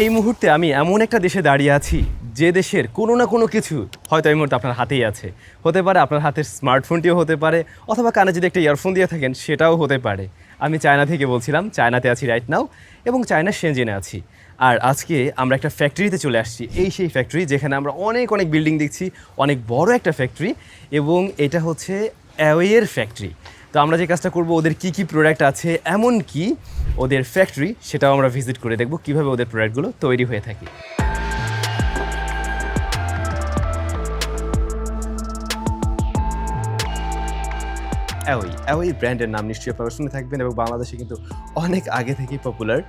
এই মুহূর্তে আমি এমন একটা দেশে দাঁড়িয়ে আছি, যে দেশের কোনো না কোনো কিছু হয়তো এই মুহূর্তে আপনার হাতেই আছে। হতে পারে আপনার হাতের স্মার্টফোনটিও হতে পারে, অথবা কানে যদি একটা ইয়ারফোন দিয়ে থাকেন, সেটাও হতে পারে। আমি চায়না থেকে বলছিলাম, চায়নাতে আছি রাইট নাও এবং চায়নার সেনজেনে আছি। আর আজকে আমরা একটা ফ্যাক্টরিতে চলে আসছি, এই সেই ফ্যাক্টরি যেখানে আমরা অনেক অনেক বিল্ডিং দেখছি, অনেক বড় একটা ফ্যাক্টরি এবং এটা হচ্ছে অ্যাওয়ের ফ্যাক্টরি তো আমরা যে কাজটা করব, ওদের কি কি প্রোডাক্ট আছে, এমন কি ওদের ফ্যাক্টরি সেটাও আমরা ভিজিট করে দেখব কীভাবে ওদের প্রোডাক্টগুলো তৈরি হয়ে থাকে। অ্যাওই অ্যাওই ব্র্যান্ডের নাম নিশ্চয়ই আপনারা শুনে থাকবেন এবং বাংলাদেশে কিন্তু অনেক আগে থেকেই popular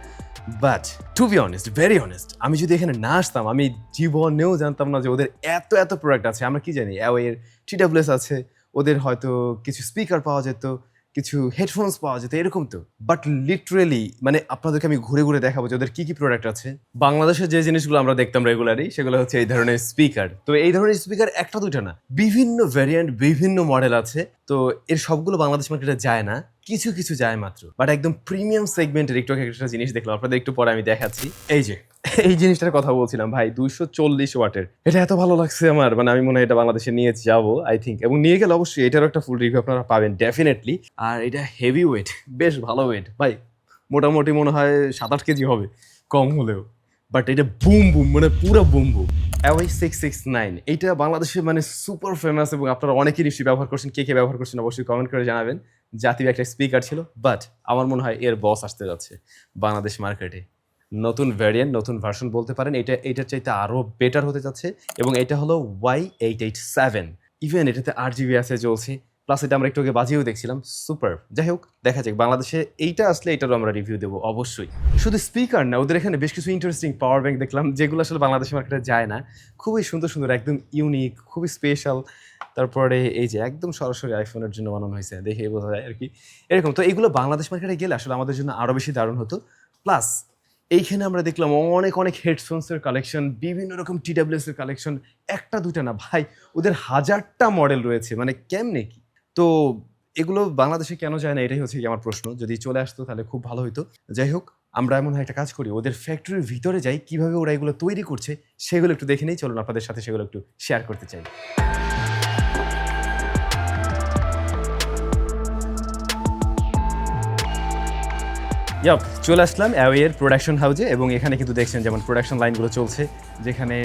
but to be honest very honest আমি যদি এখানে না আসতাম, আমি জীবনেও জানতাম না যে ওদের এত এত প্রোডাক্ট আছে। আমরা কি জানি অ্যাওয়ের টি টিডাব্লিউএস আছে ওদের হয়তো কিছু স্পিকার পাওয়া যেত, কিছু হেডফোনস পাওয়া যেত, এরকম তো। বাট লিটারেলি মানে আপনাদেরকে আমি ঘুরে ঘুরে দেখাবো যে ওদের কী কী প্রোডাক্ট আছে। বাংলাদেশের যে জিনিসগুলো আমরা দেখতাম রেগুলারই সেগুলো হচ্ছে এই ধরনের স্পিকার তো এই ধরনের স্পিকার একটা দুটো না, বিভিন্ন ভ্যারিয়েন্ট বিভিন্ন মডেল আছে। তো এর সবগুলো বাংলাদেশ মার্কেটে যায় না, কিছু কিছু যায় মাত্র। বাট একদম প্রিমিয়াম সেগমেন্টের একটু একটা জিনিস দেখলাম, আপনাদের একটু পরে আমি দেখাচ্ছি। এই যে এই জিনিসটার কথা বলছিলাম, ভাই, দুইশো চল্লিশ ওয়াটের। এটা এত ভালো লাগছে আমার মানে আমি মনে হয় এটা বাংলাদেশে নিয়ে যাব আই থিঙ্ক এবং নিয়ে গেলে অবশ্যই এটারও একটা ফুল রিভিউ আপনারা পাবেন ডেফিনেটলি আর এটা হেভি ওয়েট বেশ ভালো ওয়েট ভাই, মোটামুটি মনে হয় সাত আট কেজি হবে, কম হলেও। বাট এটা বুম বুম মানে পুরো boom boom Awei six six nine এইটা বাংলাদেশে মানে সুপার ফেমাস এবং আপনারা অনেকেই নিশ্চয়ই ব্যবহার করছেন, কে কে ব্যবহার করছেন অবশ্যই কমেন্ট করে জানাবেন। জাতীয় একটা স্পিকার ছিল বাট আমার মনে হয় এর বস আসতে যাচ্ছে, বাংলাদেশ মার্কেটে নতুন ভ্যারিয়েন্ট নতুন ভার্সন বলতে পারেন, এটা, এটার চাইতে আরও বেটার হতে যাচ্ছে এবং এটা হলো Y eight eight seven even এটাতে আট জিবি আছে চলছে প্লাস এটা আমরা একটু আগে বাজিয়েও দেখছিলাম সুপার যাই হোক, দেখা যাক, বাংলাদেশে এইটা আসলে এটারও আমরা রিভিউ দেবো, অবশ্যই। শুধু স্পিকার না, ওদের এখানে বেশ কিছু ইন্টারেস্টিং পাওয়ার ব্যাংক দেখলাম, যেগুলো আসলে বাংলাদেশ মার্কেটে যায় না। খুবই সুন্দর সুন্দর, একদম ইউনিক খুবই স্পেশাল তারপরে এই যে একদম সরাসরি আইফোনের জন্য বানানো হয়েছে দেখে বোঝা যায় আর কি। এরকম, তো এগুলো বাংলাদেশ মার্কেটে গেলে আসলে আমাদের জন্য আরও বেশি দারুণ হতো। প্লাস এইখানে আমরা দেখলাম অনেক অনেক হেডফোনসের কালেকশন বিভিন্ন রকম টিডাব্লিউএস এর কালেকশন একটা দুইটা না, ভাই, ওদের হাজারটা মডেল রয়েছে মানে কেমনে কি? তো এগুলো বাংলাদেশে কেন যায় না, এটাই হচ্ছে আমার প্রশ্ন। যদি চলে আসতো তাহলে খুব ভালো হতো যাই হোক, আমরা এমন একটা কাজ করি, ওদের ফ্যাক্টরির ভিতরে যাই, কীভাবে ওরা এগুলো তৈরি করছে, সেগুলো একটু দেখে নেই, চলুন আপনাদের সাথে সেগুলো একটু শেয়ার করতে চাই। ইয়াপ চলে আসলাম অ্যাওয়ের প্রোডাকশন হাউজে এবং এখানে কিন্তু দেখছেন যেমন প্রোডাকশন লাইনগুলো চলছে, যেখানে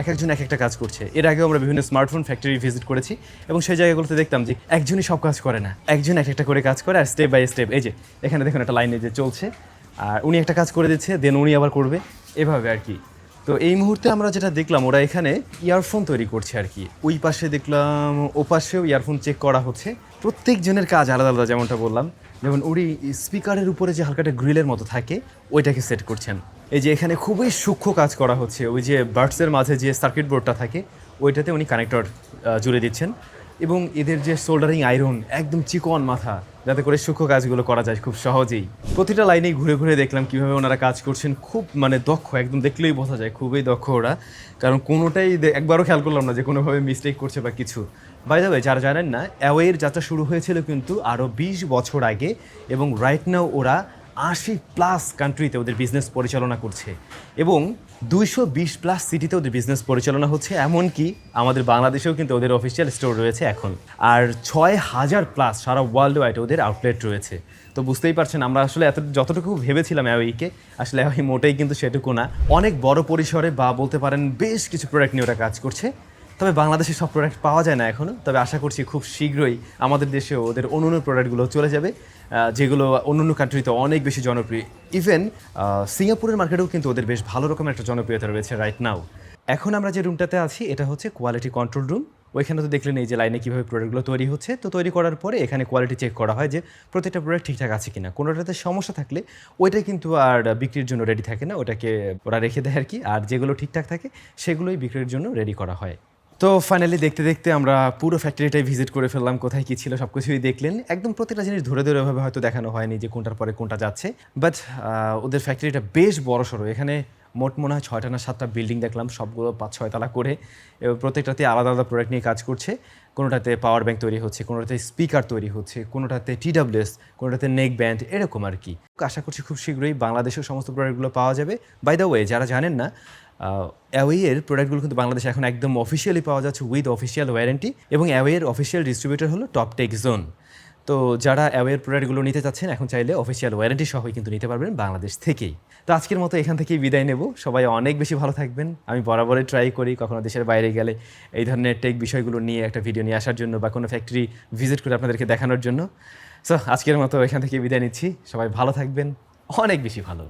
এক একজন এক একটা কাজ করছে। এর আগেও আমরা বিভিন্ন স্মার্টফোন ফ্যাক্টরি ভিজিট করেছি এবং সেই জায়গাগুলোতে দেখতাম যে একজনই সব কাজ করে না, একজন এক একটা করে কাজ করে আর স্টেপ বাই স্টেপ এই যে, এখানে দেখুন একটা লাইনে যে চলছে, আর উনি একটা কাজ করে দিচ্ছে দেন উনি আবার করবে, এভাবে আর কি। তো এই মুহূর্তে আমরা যেটা দেখলাম, ওরা এখানে ইয়ারফোন তৈরি করছে আর কি। ওই পাশে দেখলাম, ও পাশেও ইয়ারফোন চেক করা হচ্ছে। প্রত্যেকজনের কাজ আলাদা আলাদা, যেমনটা বললাম। যেমন উনি স্পিকারের উপরে যে হালকাটা গ্রিলের মতো থাকে, ওইটাকে সেট করছেন। এই যে এখানে খুবই সূক্ষ্ম কাজ করা হচ্ছে। ওই যে বার্ডসের মাঝে যে সার্কিট বোর্ডটা থাকে, ওইটাতে উনি কানেক্টর জুড়ে দিচ্ছেন। এবং এদের যে সোল্ডারিং আয়রন একদম চিকন মাথা, যাতে করে সূক্ষ্ম কাজগুলো করা যায় খুব সহজেই। প্রতিটা লাইনেই ঘুরে ঘুরে দেখলাম কীভাবে ওনারা কাজ করছেন। খুব মানে দক্ষ, একদম দেখলেই বোঝা যায়, খুবই দক্ষ ওরা। কারণ কোনোটাই একবারও খেয়াল করলাম না যে কোনোভাবে মিস্টেক করছে বা কিছু। বাই দ্য যারা জানেন না অ্যাওয়ের যাত্রা শুরু হয়েছিল কিন্তু আরও বিশ বছর আগে এবং রাইট নাও ওরা আশি প্লাস কান্ট্রিতে ওদের বিজনেস পরিচালনা করছে এবং দুইশো বিশ প্লাস সিটিতে ওদের বিজনেস পরিচালনা হচ্ছে, এমনকি আমাদের বাংলাদেশেও কিন্তু ওদের অফিসিয়াল স্টোর রয়েছে এখন। আর ছয় হাজার প্লাস সারা ওয়ার্ল্ড ওয়াইড ওদের আউটলেট রয়েছে। তো বুঝতেই পারছেন, আমরা আসলে এত, যতটুকু ভেবেছিলাম অ্যাওয়েকে, আসলে অ্যাওয়ে মোটেই কিন্তু সেটুকু না। অনেক বড় পরিসরে বা বলতে পারেন বেশ কিছু প্রোডাক্ট নিয়ে ওরা কাজ করছে। তবে বাংলাদেশে সব প্রোডাক্ট পাওয়া যায় না এখনও তবে আশা করছি খুব শীঘ্রই আমাদের দেশেও ওদের অন্য অন্য প্রোডাক্টগুলো চলে যাবে যেগুলো অন্য অন্য কান্ট্রিতে অনেক বেশি জনপ্রিয়। ইভেন সিঙ্গাপুরের মার্কেটেও কিন্তু ওদের বেশ ভালো রকমের একটা জনপ্রিয়তা রয়েছে রাইট নাও এখন আমরা যে রুমটাতে আছি, এটা হচ্ছে কোয়ালিটি কন্ট্রোল রুম ওইখানে তো দেখলেন এই যে লাইনে কীভাবে প্রোডাক্টগুলো তৈরি হচ্ছে। তো তৈরি করার পরে এখানে কোয়ালিটি চেক করা হয় যে প্রত্যেকটা প্রোডাক্ট ঠিকঠাক আছে কিনা। কোনোটাতে সমস্যা থাকলে ওইটা কিন্তু আর বিক্রির জন্য রেডি থাকে না। ওটাকে ওরা রেখে দেয় আর কি। আর যেগুলো ঠিকঠাক থাকে, সেগুলোই বিক্রির জন্য রেডি করা হয়। তো ফাইনালি দেখতে দেখতে আমরা পুরো ফ্যাক্টরিটাই ভিজিট করে ফেললাম, কোথায় কী ছিল সব কিছুই দেখলেন। একদম প্রতিটা জিনিস ধরে ধরে ওভাবে হয়তো দেখানো হয়নি যে কোনটার পরে কোনটা যাচ্ছে। বাট ওদের ফ্যাক্টরিটা বেশ বড় সড়ো। এখানে মোট মনে হয় ছয়টা না সাতটা বিল্ডিং দেখলাম, সবগুলো পাঁচ, ছয় তালা করে। এবং প্রত্যেকটাতে আলাদা আলাদা প্রোডাক্ট নিয়ে কাজ করছে। কোনোটাতে পাওয়ার ব্যাংক তৈরি হচ্ছে, কোনোটাতে স্পিকার তৈরি হচ্ছে, কোনোটাতে টিডাব্লিউএস কোনোটাতে নেক ব্যান্ড এরকম আর কি। আশা করছি খুব শীঘ্রই বাংলাদেশের সমস্ত প্রোডাক্টগুলো পাওয়া যাবে। বাই দ্য ওয়ে যারা জানেন না অ্যাওয়ের প্রোডাক্টগুলো কিন্তু বাংলাদেশে এখন একদম অফিসিয়ালি পাওয়া যাচ্ছে উইথ অফিসিয়াল ওয়ারেন্টি এবং অ্যাওয়ের অফিসিয়াল ডিস্ট্রিবিউটর হলো টপ টেক জোন তো যারা অ্যাওয়ের প্রোডাক্টগুলো নিতে চাচ্ছেন, এখন চাইলে অফিসিয়াল ওয়ারেন্টি সহই কিন্তু নিতে পারবেন বাংলাদেশ থেকেই। তো আজকের মতো এখান থেকেই বিদায় নেব। সবাই অনেক বেশি ভালো থাকবেন। আমি বরাবরই ট্রাই করি কখনো দেশের বাইরে গেলে এই ধরনের টেক বিষয়গুলো নিয়ে একটা ভিডিও নিয়ে আসার জন্য বা কোনো ফ্যাক্টরি ভিজিট করে আপনাদেরকে দেখানোর জন্য। সো আজকের মতো এখান থেকে বিদায় নিচ্ছি। সবাই ভালো থাকবেন। অনেক বেশি ভালো।